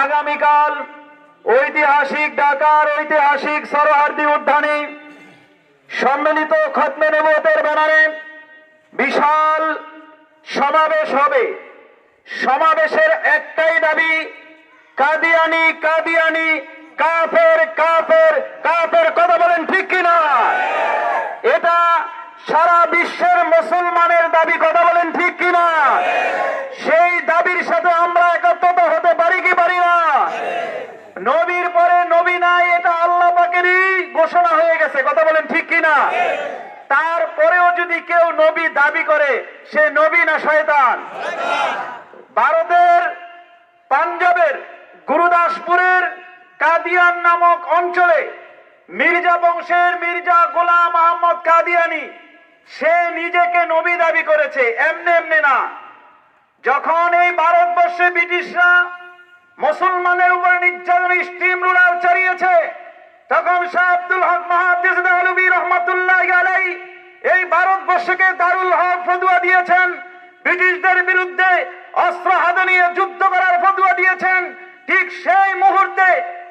আগামীকাল ঐতিহাসিক ঢাকার ঐতিহাসিক সরোহার্দি উদ্যানে সম্মিলিত খতমে নবতের ব্যানারে বিশাল সমাবেশ হবে। সমাবেশের একটাই দাবি, কাদিয়ানি কাদিয়ানি, কাফের কাফের কাফের, কথা বলেন ঠিক কিনা? এটা সারা বিশ্বের মুসলমানের দাবি, কথা বলেন ঠিক কিনা সেই দাবির সাথে আমরা একত্রতা হতে পারি কি পারি না নবীর পরে নবী নাই এটা আল্লাহ পাকেরই ঘোষণা হয়ে গেছে কথা বলেন, ঠিক কিনা? তারপরেও যদি কেউ নবী দাবি করে, সে নবী না শয়তান? ভারতের, পাঞ্জাবের, গুরুদাসপুরের কাদিয়ান নামক অঞ্চলে মির্জা বংশের মির্জা গোলাম আহমদ কাদিয়ানি, সে নিজেকে নবী দাবি করেছে, এমনি এমনি না। যখন এই ভারতবর্ষে ব্রিটিশরা মুসলমানের উপর নির্যাতন স্টিম রুলার চালিয়েছে, তখন শাহ আব্দুল হক ভারতবর্ষকে দারুল হক ফতুয়া দিয়েছেন। ব্রিটিশদের বিরুদ্ধে অস্ত্র হাতে নিয়ে যুদ্ধ করার ফতুয়া দিয়েছেন। ঠিক সেই মুহূর্তে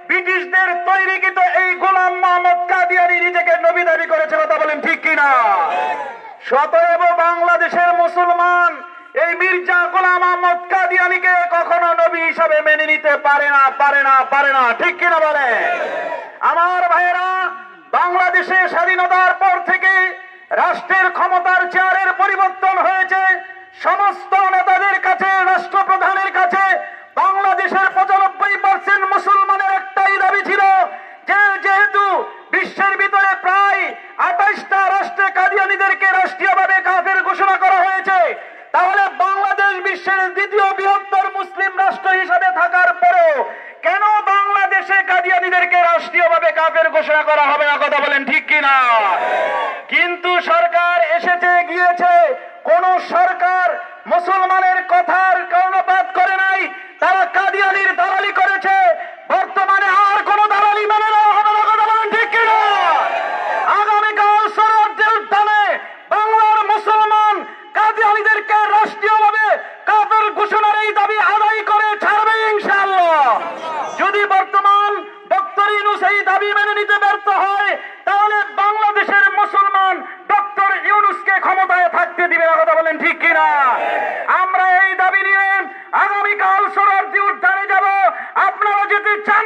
ব্রিটিশদের তৈরিকৃত এই গোলাম মোহাম্মদ কাদিয়ানি নিজেকে নবী দাবি করেছে, কথা বলেন ঠিক কিনা? সতএব বাংলাদেশের মুসলমান এই মির্জা গোলাম আহমদ কাদিয়ানিকে কখনো নবী হিসাবে মেনে নিতে পারে না পারে না পারে না। ঠিক কিনা বলে আমার ভাইয়েরা, বাংলাদেশে স্বাধীনতার পর থেকে রাষ্ট্রের ক্ষমতার চেয়ারের পরিবর্তন হয়েছে। সমস্ত নেতাদের কাছে, রাষ্ট্রপ্রধানের কাছে বাংলাদেশের পঁচানব্বই পার্সেন্ট মুসলমানের একটাই দাবি ছিল যে যেহেতু বিশ্বের ভিতরে প্রায় আঠাশটা রাষ্ট্রে কাদিয়ানিদেরকে রাষ্ট্রীয়ভাবে কাফের ঘোষণা করা হয়েছে, তাহলে বাংলাদেশ বিশ্বের দ্বিতীয় বৃহত্তর মুসলিম রাষ্ট্র হিসাবে থাকার পরেও কেন বাংলাদেশে কাদিয়ানিদেরকে রাষ্ট্রীয়ভাবে কাফের ঘোষণা করা হবে না? কথা বলেন ঠিক কিনা? কিন্তু সরকার এসেছে, গিয়েছে। কোন সরকার মুসলমানের কথার কর্ণপাত করে নাই। তারা কাদিয়ানির দালালি করেছে। বর্তমানে আর কোন দালালি মেনে নেওয়া আগামীকাল বাংলার মুসলমান রাষ্ট্রীয়ভাবে ঘোষণার এই দাবি করে ছাড়বে যদি বর্তমান ডক্টর এই দাবি মেনে নিতে ব্যর্থ হয় তাহলে বাংলাদেশের মুসলমান ডক্টর ইউনুসকে ক্ষমতায় থাকতে দিবে না কথা বলেন ঠিক কিনা আমরা এই দাবি নিয়ে আগামীকাল সরার্দি উদ্যানে যাব আপনারা যেতে চান